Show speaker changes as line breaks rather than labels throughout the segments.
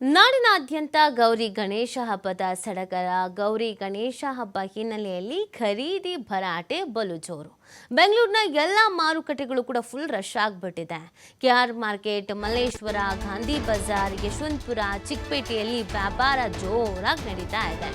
ನಾಡಿನಾದ್ಯಂತ ಗೌರಿ ಗಣೇಶ ಹಬ್ಬದ ಸಡಗರ, ಗೌರಿ ಗಣೇಶ ಹಬ್ಬ ಹಿನ್ನೆಲೆಯಲ್ಲಿ ಖರೀದಿ, ಭರಾಟೆ, ಬಲು ಜೋರು. ಬೆಂಗಳೂರಿನ ಎಲ್ಲ ಮಾರುಕಟ್ಟೆಗಳು ಕೂಡ ಫುಲ್ ರಶ್ ಆಗಿಬಿಟ್ಟಿದೆ. K R market, Malleshwara, Gandhi Bazaar, Yeshwantpur, ಚಿಕ್ಕಪೇಟೆಯಲ್ಲಿ ವ್ಯಾಪಾರ ಜೋರಾಗಿ ನಡೀತಾ ಇದೆ.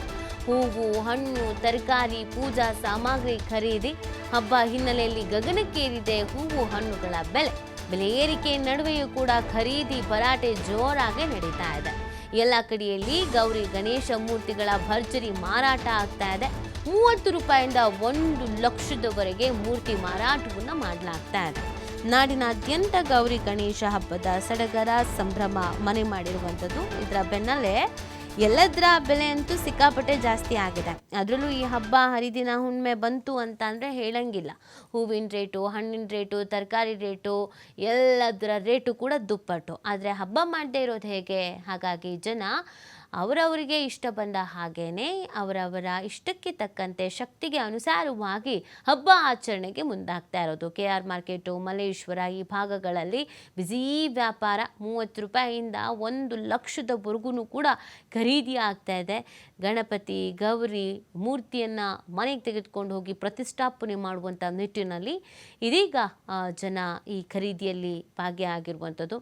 ಹೂವು, ಹಣ್ಣು, ತರಕಾರಿ, ಪೂಜಾ ಸಾಮಗ್ರಿ ಖರೀದಿ, ಹಬ್ಬ ಹಿನ್ನೆಲೆಯಲ್ಲಿ ಗಗನಕ್ಕೇರಿದೆ ಹೂವು ಹಣ್ಣುಗಳ ಬೆಲೆ. ಬೆಲೆ ಏರಿಕೆ ನಡುವೆಯೂ ಕೂಡ ಖರೀದಿ ಭರಾಟೆ ಜೋರಾಗಿ ನಡೀತಾ ಇದೆ. ಎಲ್ಲ ಕಡೆಯಲ್ಲಿ ಗೌರಿ ಗಣೇಶ ಮೂರ್ತಿಗಳ ಭರ್ಜರಿ ಮಾರಾಟ ಆಗ್ತಾ ಇದೆ. ಮೂವತ್ತು ರೂಪಾಯಿಂದ ಒಂದು ಲಕ್ಷದವರೆಗೆ ಮೂರ್ತಿ ಮಾರಾಟವನ್ನು ಮಾಡಲಾಗ್ತಾ ಇದೆ. ನಾಡಿನಾದ್ಯಂತ ಗೌರಿ ಗಣೇಶ ಹಬ್ಬದ ಸಡಗರ ಸಂಭ್ರಮ ಮನೆ ಮಾಡಿರುವಂಥದ್ದು ಇದರ ಬೆನ್ನಲ್ಲೇ ಎಲ್ಲದರ ಬೆಲೆ ಅಂತೂ ಸಿಕ್ಕಾಪಟ್ಟೆ ಜಾಸ್ತಿ ಆಗಿದೆ. ಅದರಲ್ಲೂ ಈ ಹಬ್ಬ ಹರಿದಿನ ಹುಣ್ಣಿಮೆ ಬಂತು ಅಂತ ಅಂದರೆ ಹೇಳಂಗಿಲ್ಲ. ಹೂವಿನ ರೇಟು, ಹಣ್ಣಿನ ರೇಟು, ತರಕಾರಿ ರೇಟು, ಎಲ್ಲದರ ರೇಟು ಕೂಡ ದುಪ್ಪಟ್ಟು. ಆದರೆ ಹಬ್ಬ ಮಾಡದೇ ಇರೋದು ಹೇಗೆ? ಹಾಗಾಗಿ ಜನ ಅವರವರಿಗೆ ಇಷ್ಟ ಬಂದ ಹಾಗೇನೆ ಅವರವರ ಇಷ್ಟಕ್ಕೆ ತಕ್ಕಂತೆ ಶಕ್ತಿಗೆ ಅನುಸಾರವಾಗಿ ಹಬ್ಬ ಆಚರಣೆಗೆ ಮುಂದಾಗ್ತಾ ಇರೋದು. ಕೆ ಆರ್ ಮಾರ್ಕೆಟು, ಮಲ್ಲೇಶ್ವರ ಈ ಭಾಗಗಳಲ್ಲಿ ಬಿಸಿ ವ್ಯಾಪಾರ. ಮೂವತ್ತು ರೂಪಾಯಿಯಿಂದ ಒಂದು ಲಕ್ಷದವರೆಗೂ ಕೂಡ ಖರೀದಿ ಆಗ್ತಾ ಇದೆ. ಗಣಪತಿ, ಗೌರಿ ಮೂರ್ತಿಯನ್ನು ಮನೆಗೆ ತೆಗೆದುಕೊಂಡು ಹೋಗಿ ಪ್ರತಿಷ್ಠಾಪನೆ ಮಾಡುವಂಥ ನಿಟ್ಟಿನಲ್ಲಿ ಇದೀಗ ಜನ ಈ ಖರೀದಿಯಲ್ಲಿ ಭಾಗಿಯಾಗಿರುವಂಥದ್ದು.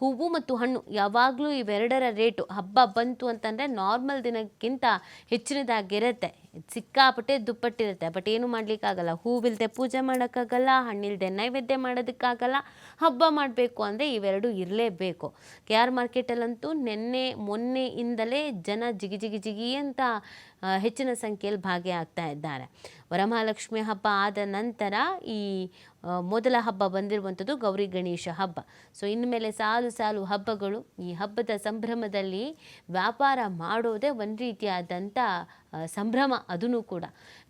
ಹೂವು ಮತ್ತು ಹಣ್ಣು ಯಾವಾಗಲೂ ಇವೆರಡರ ರೇಟು. ಹಬ್ಬ ಬಂತು ಅಂತಂದರೆ ನಾರ್ಮಲ್ ದಿನಕ್ಕಿಂತ ಹೆಚ್ಚಿನದಾಗಿರುತ್ತೆ. ಸಿಕ್ಕಾಪಟ್ಟೆ ದುಪ್ಪಟ್ಟಿರುತ್ತೆ. ಬಟ್ ಏನು ಮಾಡಲಿಕ್ಕಾಗಲ್ಲ. ಹೂವಿಲ್ಲದೆ ಪೂಜೆ ಮಾಡೋಕ್ಕಾಗಲ್ಲ ಹಣ್ಣಿಲ್ಲದೆ ನೈವೇದ್ಯ ಮಾಡೋದಕ್ಕಾಗಲ್ಲ. ಹಬ್ಬ ಮಾಡಬೇಕು ಅಂದರೆ ಇವೆರಡು ಇರಲೇಬೇಕು. ಕೆ ಆರ್ ಮಾರ್ಕೆಟಲ್ಲಂತೂ ನಿನ್ನೆ, ಮೊನ್ನೆಯಿಂದಲೇ ಜನ ಜಿಗಿ ಜಿಗಿ ಜಿಗಿ ಅಂತ ಹೆಚ್ಚಿನ ಸಂಖ್ಯೆಯಲ್ಲಿ ಭಾಗಿಯಾಗ್ತಾ ಇದ್ದಾರೆ. ವರಮಹಾಲಕ್ಷ್ಮಿ ಹಬ್ಬ ಆದ ನಂತರ ಈ ಮೊದಲ ಹಬ್ಬ ಬಂದಿರುವಂಥದ್ದು ಗೌರಿ ಗಣೇಶ ಹಬ್ಬ. ಸೊ ಇನ್ಮೇಲೆ ಸಾಲು ಸಾಲು ಹಬ್ಬಗಳು, ಈ ಹಬ್ಬದ ಸಂಭ್ರಮದಲ್ಲಿ ವ್ಯಾಪಾರ ಮಾಡೋದೇ ಒಂದು ರೀತಿಯಾದಂಥ ಸಂಭ್ರಮ ಅದೂ ಕೂಡ.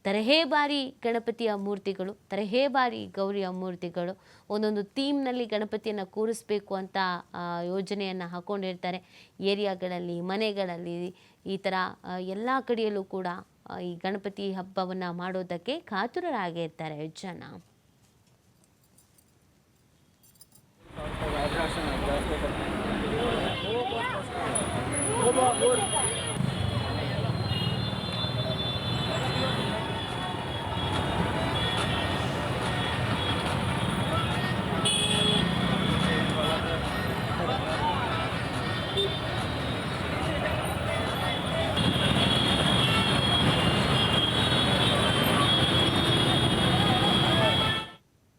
ತರಹೇ ಬಾರಿ ಗಣಪತಿಯ ಮೂರ್ತಿಗಳು ತರಹೇ ಬಾರಿ ಗೌರಿಯ ಮೂರ್ತಿಗಳು, ಒಂದೊಂದು ಥೀಮ್ನಲ್ಲಿ ಗಣಪತಿಯನ್ನು ಕೂರಿಸ್ಬೇಕು ಅಂತ ಯೋಜನೆಯನ್ನು ಹಾಕ್ಕೊಂಡಿರ್ತಾರೆ ಏರಿಯಾಗಳಲ್ಲಿ, ಮನೆಗಳಲ್ಲಿ ಈ ಥರ ಎಲ್ಲ ಕಡೆಯಲ್ಲೂ ಕೂಡ ಈ ಗಣಪತಿ ಹಬ್ಬವನ್ನು ಮಾಡೋದಕ್ಕೆ ಕಾತುರರಾಗಿರ್ತಾರೆ ಜನ
Thank you.